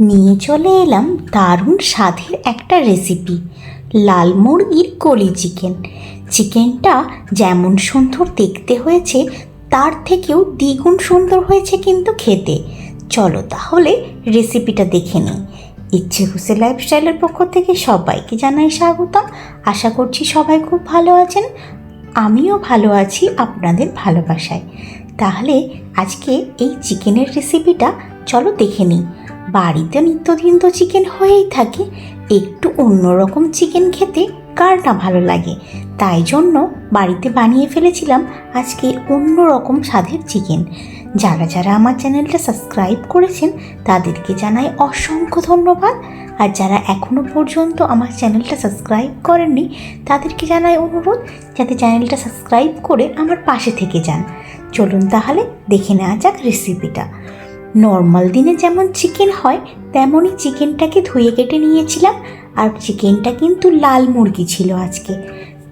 নিয়ে চলে এলাম দারুণ স্বাদের একটা রেসিপি লাল মুরগির কলি চিকেন চিকেনটা যেমন সুন্দর দেখতে হয়েছে, তার থেকেও দ্বিগুণ সুন্দর হয়েছে কিন্তু খেতে। চলো তাহলে রেসিপিটা দেখে নিই। ইচ্ছে খুশি লাইফস্টাইলের পক্ষ থেকে সবাইকে জানাই স্বাগতম। আশা করছি সবাই খুব ভালো আছেন, আমিও ভালো আছি আপনাদের ভালোবাসায়। তাহলে আজকে এই চিকেনের রেসিপিটা চলো দেখে নিই। বাড়িতে নিত্যদিন তো চিকেন হয়েই থাকে, একটু অন্যরকম চিকেন খেতে কার না ভালো লাগে। তাই জন্য বাড়িতে বানিয়ে ফেলেছিলাম আজকে অন্য রকম স্বাদের চিকেন যারা যারা আমার চ্যানেলটা সাবস্ক্রাইব করেছেন, তাদেরকে জানাই অসংখ্য ধন্যবাদ। আর যারা এখনও পর্যন্ত আমার চ্যানেলটা সাবস্ক্রাইব করেননি, তাদেরকে জানাই অনুরোধ যাতে চ্যানেলটা সাবস্ক্রাইব করে আমার পাশে থেকে যান। চলুন তাহলে দেখে নেওয়া যাক রেসিপিটা নর্মাল দিনে যেমন চিকেন হয়, তেমনই চিকেনটাকে ধুয়ে কেটে নিয়েছিলাম, আর চিকেনটা কিন্তু লাল মুরগি ছিল আজকে।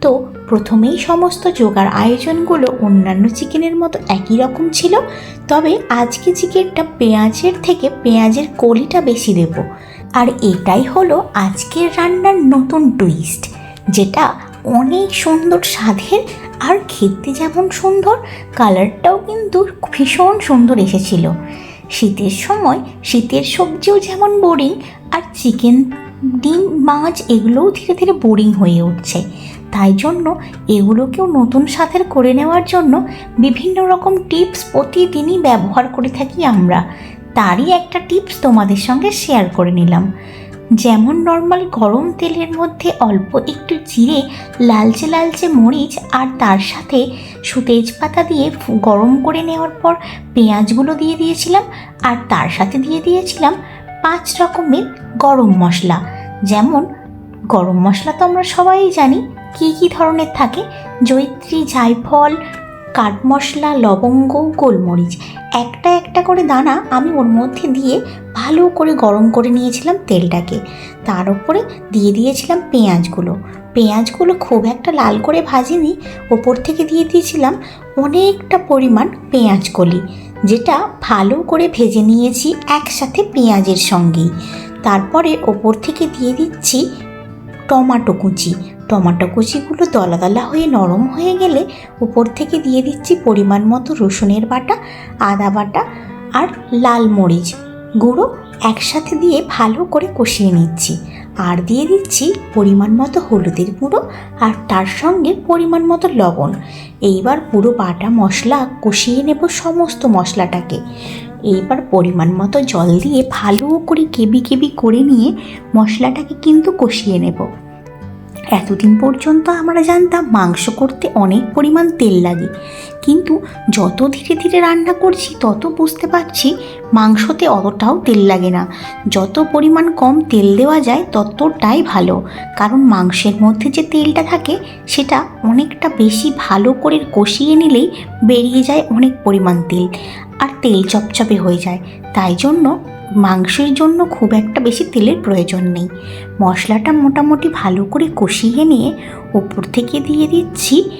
তো প্রথমেই সমস্ত জোগাড় আয়োজনগুলো অন্যান্য চিকেনের মতো একই রকম ছিল, তবে আজকে চিকেনটা পেঁয়াজের থেকে পেঁয়াজের কলিটা বেশি দেব। আর এটাই হলো আজকের রান্নার নতুন টুইস্ট যেটা অনেক সুন্দর স্বাদের আর খেতে যেমন সুন্দর কালারটাও কিন্তু ভীষণ সুন্দর এসেছিল। শীতের সময় শীতের সবজিও যেমন বোরিং আর চিকেন ডিম, মাছ এগুলোও ধীরে ধীরে বোরিং হয়ে উঠছে। তাই জন্য এগুলোকেও নতুন স্বাদের করে নেওয়ার জন্য বিভিন্ন রকম টিপস প্রতিদিনই ব্যবহার করে থাকি আমরা। তারই একটা টিপস তোমাদের সঙ্গে শেয়ার করে নিলাম। যেমন নর্মাল গরম তেলের মধ্যে অল্প একটু জিরে, লালচে লালচে মরিচ আর তার সাথে তেজপাতা দিয়ে গরম করে নেওয়ার পর পেঁয়াজগুলো দিয়ে দিয়েছিলাম আর তার সাথে দিয়ে দিয়েছিলাম পাঁচ রকমের গরম মশলা। যেমন গরম মশলা তো আমরা সবাই জানি, কী কী ধরনের থাকে? জৈত্রী জায়ফল, কাঠ মশলা, লবঙ্গ, গোলমরিচ। একটা একটা করে দানা আমি ওর মধ্যে দিয়ে ভালো করে গরম করে নিয়েছিলাম তেলটাকে। তার উপরে দিয়ে দিয়েছিলাম পেঁয়াজগুলো। পেঁয়াজগুলো খুব একটা লাল করে ভাজিনি, ওপর থেকে দিয়ে দিয়েছিলাম অনেকটা পরিমাণ পেঁয়াজ কলি, যেটা ভালো করে ভেজে নিয়েছি একসাথে পেঁয়াজের সঙ্গেই তারপরে ওপর থেকে দিয়ে দিচ্ছি টমাটো কুচি। টমাটো কুচিগুলো দলা দলা হয়ে নরম হয়ে গেলে উপর থেকে দিয়ে দিচ্ছি পরিমাণ মতো রসুনের বাটা, আদা বাটা আর লাল মরিচ। গুঁড়ো একসাথে দিয়ে ভালো করে কষিয়ে নিচ্ছি। আর দিয়ে দিচ্ছি পরিমাণ মতো হলুদের গুঁড়ো আর তার সঙ্গে পরিমাণ মতো লবণ। এইবার পুরো বাটা মশলা কষিয়ে নেব সমস্ত মশলাটাকে। এইবার পরিমাণ মতো জল দিয়ে ভালো করে কেবি কেবি করে নিয়ে মশলাটাকে কিন্তু কষিয়ে নেব। এতদিন পর্যন্ত আমরা জানতাম মাংস করতে অনেক পরিমাণ তেল লাগে। কিন্তু যত ধীরে ধীরে রান্না করছি, তত বুঝতে পারছি মাংসতে অতটাও তেল লাগে না। যত পরিমাণ কম তেল দেওয়া যায়, ততটাই ভালো। কারণ মাংসের মধ্যে যে তেলটা থাকে, সেটা অনেকটা বেশি ভালো করে কষিয়ে নিলেই বেরিয়ে যায় অনেক পরিমাণ তেল। আর তেল চপচপে হয়ে যায়। তাই জন্য মাংসের জন্য খুব একটা বেশি তেলের প্রয়োজন নেই। মশলাটা মোটামুটি ভালো করে কষিয়ে নিয়ে ওপর থেকে দিয়ে দিচ্ছি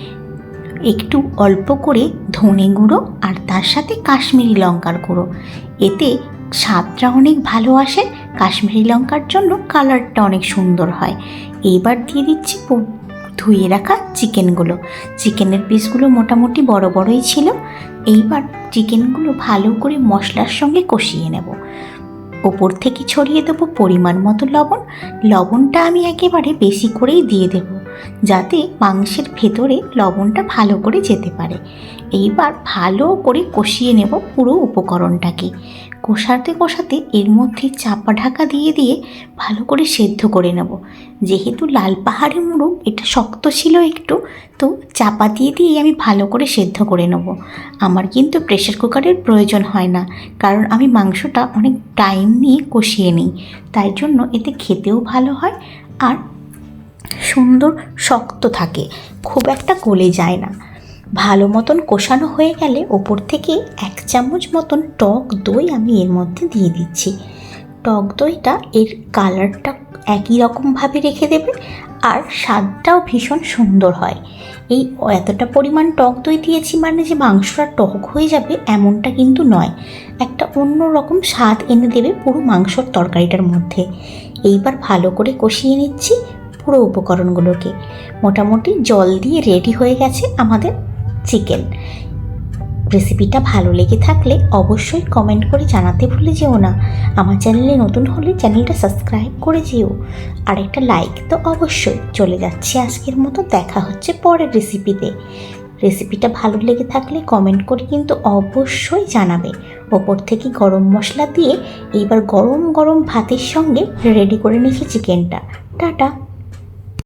একটু অল্প করে ধনে গুঁড়ো আর তার সাথে কাশ্মীরি লঙ্কার গুঁড়ো। এতে স্বাদটা অনেক ভালো আসে, কাশ্মীরি লঙ্কার জন্য কালারটা অনেক সুন্দর হয়। এইবার দিয়ে দিচ্ছি ধুয়ে রাখা চিকেনগুলো। চিকেনের পিসগুলো মোটামুটি বড় বড়ই ছিল। এইবার চিকেনগুলো ভালো করে মশলার সঙ্গে কষিয়ে নেব। ওপর থেকে ছড়িয়ে দেবো পরিমাণ মতো লবণ। লবণটা আমি একেবারে বেশি করেই দিয়ে দেব। যাতে মাংসের ভেতরে লবণটা ভালো করে যেতে পারে। এইবার ভালো করে কষিয়ে নেব পুরো উপকরণটাকে। কষাতে কষাতে এর মধ্যে চাপা ঢাকা দিয়ে দিয়ে ভালো করে সেদ্ধ করে নেব। যেহেতু লাল পাহাড়ি মুরগ এটা শক্ত ছিল একটু, তো চাপা দিয়ে দিয়ে আমি ভালো করে সেদ্ধ করে নেব। আমার কিন্তু প্রেশার কুকারের প্রয়োজন হয় না, কারণ আমি মাংসটা অনেক টাইম নিয়ে কষিয়ে নিই। তাই জন্য এতে খেতেও ভালো হয় আর সুন্দর, শক্ত থাকে। খুব একটা গলে যায় না। ভালো মতন কষানো হয়ে গেলে ওপর থেকে এক চামচ মতন টক দই আমি এর মধ্যে দিয়ে দিচ্ছি। টক দইটা এর কালারটা একই রকমভাবে রেখে দেবে আর স্বাদটাও ভীষণ সুন্দর হয়। এই এতটা পরিমাণ টক দই দিয়েছি মানে যে মাংসটা টক হয়ে যাবে এমনটা কিন্তু নয়। একটা অন্য রকম স্বাদ এনে দেবে পুরো মাংসর তরকারিটার মধ্যে। এইবার ভালো করে কষিয়ে নিচ্ছি। পুরো উপকরণগুলোকে। মোটামুটি জল দিয়ে রেডি হয়ে গেছে আমাদের চিকেন রেসিপিটা ভালো লেগে থাকলে অবশ্যই কমেন্ট করে জানাতে ভুলে যেও না। আমার চ্যানেলে নতুন হলে চ্যানেলটা সাবস্ক্রাইব করে যেও। আর একটা লাইক তো অবশ্যই। চলে যাচ্ছে আজকের মতো। দেখা হচ্ছে পরের রেসিপিতে রেসিপিটা ভালো লেগে থাকলে কমেন্ট করে কিন্তু অবশ্যই জানাবে। ওপর থেকে গরম মশলা দিয়ে এইবার গরম গরম ভাতের সঙ্গে রেডি করে নিচ্ছি চিকেনটা টাটা।